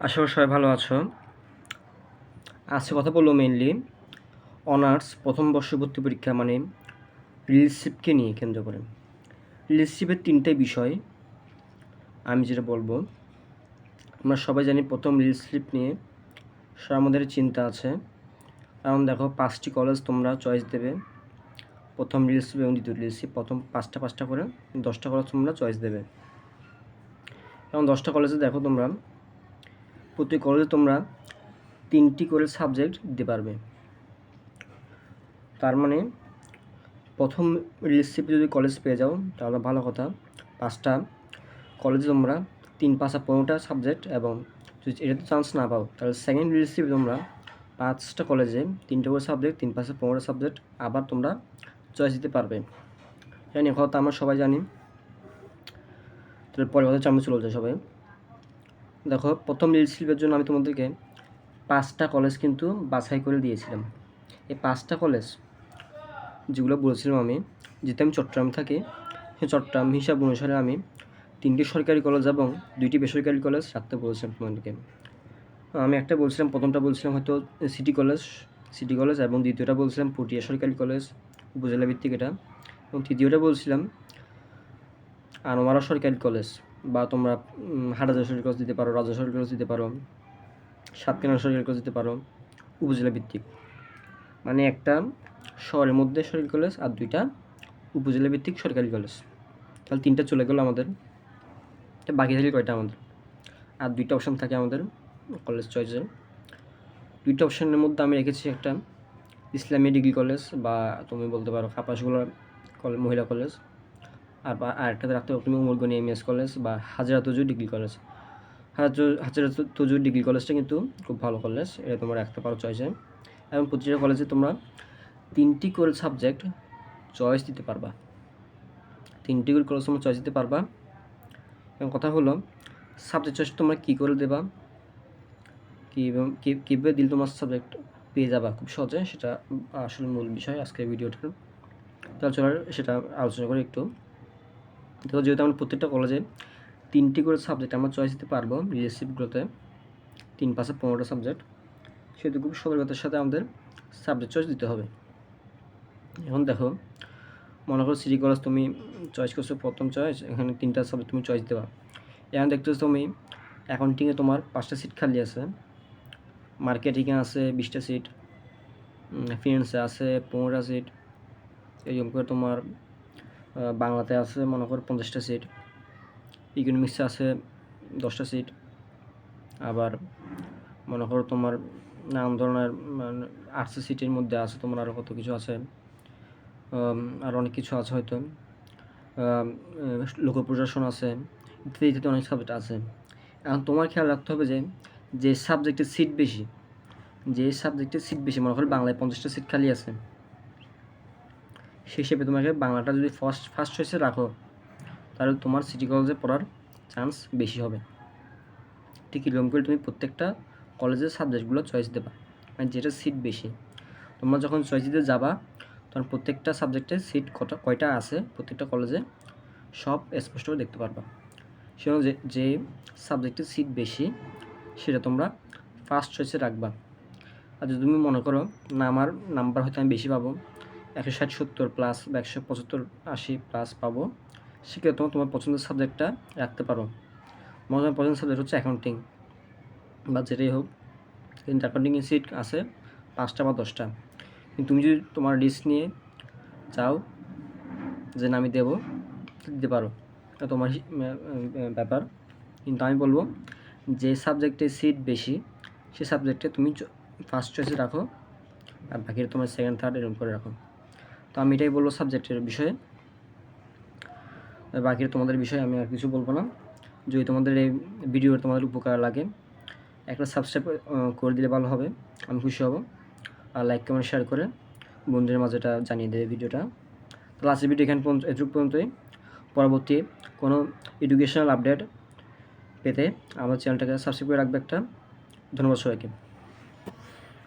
আশা করি সবাই ভালো আছো। আজকে কথা বলব মেইনলি অনার্স প্রথম বর্ষ ভর্তি পরীক্ষা মানে রিলেশিপকে নিয়ে কেন্দ্র করে। রিলেশিপের তিনটে বিষয় আমি যেটা বলব। আমরা সবাই জানি প্রথম রিলেশিপ নিয়ে সবার একটা চিন্তা আছে। কারণ দেখো, পাঁচটি কলেজ তোমরা চয়েস দেবে। প্রথম রিলেশিপ এবং দ্বিতীয় রিলেশিপ প্রথম পাঁচটা পাঁচটা করে দশটা কলেজ তোমরা চয়েস দেবে। এবং দশটা কলেজে দেখো তোমরা প্রতি কলেজে তোমরা তিনটি করে সাবজেক্ট দিতে পারবে। তার মানে প্রথম রিসিপে যদি কলেজ পেয়ে যাও, তাহলে ভালো কথা। পাঁচটা কলেজে তোমরা তিন পাঁচটা পনেরোটা সাবজেক্ট এবং যদি এটাতে চান্স না পাও, তাহলে সেকেন্ড রিসিপে তোমরা পাঁচটা কলেজে তিনটে করে সাবজেক্ট তিন পাঁচটা পনেরোটা সাবজেক্ট আবার তোমরা চয়েস দিতে পারবে। জানি, কথা আমরা সবাই জানি। তাহলে পরে কথা চামড়ে চলে যায় সবাই। দেখো, প্রথম শিল্পের জন্য আমি তোমাদেরকে পাঁচটা কলেজ কিন্তু বাছাই করে দিয়েছিলাম। এই পাঁচটা কলেজ যেগুলো বলেছিলাম আমি যেহেতু আমি চট্টগ্রাম থাকি চট্টগ্রাম হিসাব অনুসারে আমি তিনটি সরকারি কলেজ এবং দুইটি বেসরকারি কলেজ রাখতে বলেছিলাম তোমাদেরকে। আমি একটা বলছিলাম, প্রথমটা বলছিলাম হয়তো সিটি কলেজ সিটি কলেজ এবং দ্বিতীয়টা বলছিলাম পটিয়া সরকারি কলেজ, উপজেলা ভিত্তিক এটা। এবং তৃতীয়টা বলছিলাম আনোয়ারা সরকারি কলেজ। বা তোমরা হাটাজা সরকারি কলেজ দিতে পারো রাজা সরকারি কলেজ দিতে পারো সাতকানা সরকারি কলেজ দিতে পারো, উপজেলা ভিত্তিক। মানে একটা শহরের মধ্যে সরকারি কলেজ আর দুইটা উপজেলা ভিত্তিক সরকারি কলেজ। তাহলে তিনটা চলে গেলো আমাদের। বাকি থাকে কয়টা আমাদের? আর দুইটা অপশান থাকে আমাদের কলেজ চয়েসের দুইটা অপশানের মধ্যে আমি রেখেছি একটা ইসলামী ডিগ্রি কলেজ বা তুমি বলতে পারো কাপাসগুলো কলেজ মহিলা কলেজ আর আরেকটাতে রাখতে পারো তুমি উমরগনি এম এস কলেজ বা হাজরা তজু ডিগ্রি কলেজ হাজারা তজু ডিগ্রি কলেজটা কিন্তু খুব ভালো কলেজ এটা তোমরা রাখতে পারো চয়েসে এবং প্রতিটা কলেজে তোমরা তিনটি করে সাবজেক্ট চয়েস দিতে পারবা। তিনটি করে কলেজ তোমরা চয়েস দিতে পারবা। এবং কথা হলো সাবজেক্ট চয়েস তোমরা কী করে দেবা? কী, কীভাবে দিলে তোমার সাবজেক্ট পেয়ে যাবা খুব সহজে, সেটা আসলে মূল বিষয় আজকের ভিডিওটার তাহলে চলো সেটা আলোচনা করে একটু। তো যেহেতু আমরা প্রত্যেকটা কলেজে তিনটি করে সাবজেক্ট আমরা চয়েস দিতে পারব রিলেশিপগুলোতে তিন পাশে পনেরোটা সাবজেক্ট সেহেতু খুব সতর্কতার সাথে আমাদের সাবজেক্ট চয়েস দিতে হবে। এখন দেখো, মনে করো সিটি কলেজ তুমি চয়েস করছ প্রথম চয়েস এখানে তিনটা সাবজেক্ট তুমি চয়েস দেবা। এখন দেখতেছো তুমি অ্যাকাউন্টিংয়ে তোমার পাঁচটা সিট খালি আছে মার্কেটিংয়ে আছে বিশটা সিট ফিনান্সে আছে পনেরোটা সিট এরকম করে তোমার বাংলাতে আছে, মনে করো পঞ্চাশটা সিট ইকোনমিক্সে আছে দশটা সিট আবার মনে করো তোমার নানান ধরনের মানে আর্টসের সিটের মধ্যে আছে, তোমার আরও কত কিছু আছে আর অনেক কিছু আছে হয়তো লোক প্রশাসন আছে, ইত্যাদি ইত্যাদি অনেক সাবজেক্ট আছে। এখন তোমার খেয়াল রাখতে হবে যে যে সাবজেক্টের সিট বেশি, যে সাবজেক্টের সিট বেশি, মনে করো বাংলায় পঞ্চাশটা সিট খালি আছে সেই হিসেবে তোমাকে বাংলাটা যদি ফার্স্ট ফার্স্ট চয়েসে রাখো, তাহলে তোমার সিটি কলেজে পড়ার চান্স বেশি হবে। ঠিক এরকম করে তুমি প্রত্যেকটা কলেজের সাবজেক্টগুলো চয়েস দেবা মানে যেটা সিট বেশি। তোমরা যখন চয়েস দিতে যাবা, তখন প্রত্যেকটা সাবজেক্টের সিট কটা, কয়টা আছে প্রত্যেকটা কলেজে সব স্পষ্ট দেখতে পারবা। সেজন্য যে যে সাবজেক্টের সিট বেশি, সেটা তোমরা ফার্স্ট চয়েসে রাখবা। আর যদি তুমি মনে করো না, আমার নাম্বার হয়তো আমি বেশি পাবো একশো ষাট সত্তর প্লাস বা একশো পঁচাত্তর আশি প্লাস পাবো। সেক্ষেত্রে তোমার তোমার পছন্দের সাবজেক্টটা রাখতে পারো। তোমার পছন্দের সাবজেক্ট হচ্ছে অ্যাকাউন্টিং বা যেটাই হোক কিন্তু অ্যাকাউন্টিংয়ের সিট আছে পাঁচটা বা দশটা। কিন্তু তুমি যদি তোমার লিস্ট নিয়ে চাও যে না, আমি দেবো দিতে পারো। তোমার ব্যাপার। কিন্তু আমি বলব যে সাবজেক্টে সিট বেশি, সে সাবজেক্টে তুমি ফার্স্ট চয়েসে রাখো আর বাকিটা তোমার সেকেন্ড থার্ড এরকম করে রাখো। তো আমি এটাই বলব সাবজেক্টের বিষয়ে। বাকিটা তোমাদের বিষয়ে আমি আর কিছু বলব না। যদি তোমাদের এই ভিডিও তোমাদের উপকার লাগে, একটা সাবস্ক্রাইব করে দিলে ভালো হবে। আমি খুশি হব। আর লাইক কমেন্ট শেয়ার করে বন্ধুদের মাঝে এটা জানিয়ে দেবে ভিডিওটা তো লাস্টের ভিডিও এখানে পর্যন্ত এটুকু পর্যন্তই। পরবর্তী কোনো এডুকেশনাল আপডেট পেতে আমার চ্যানেলটাকে সাবস্ক্রাইব করে রাখবে একটা। ধন্যবাদ সবাইকে।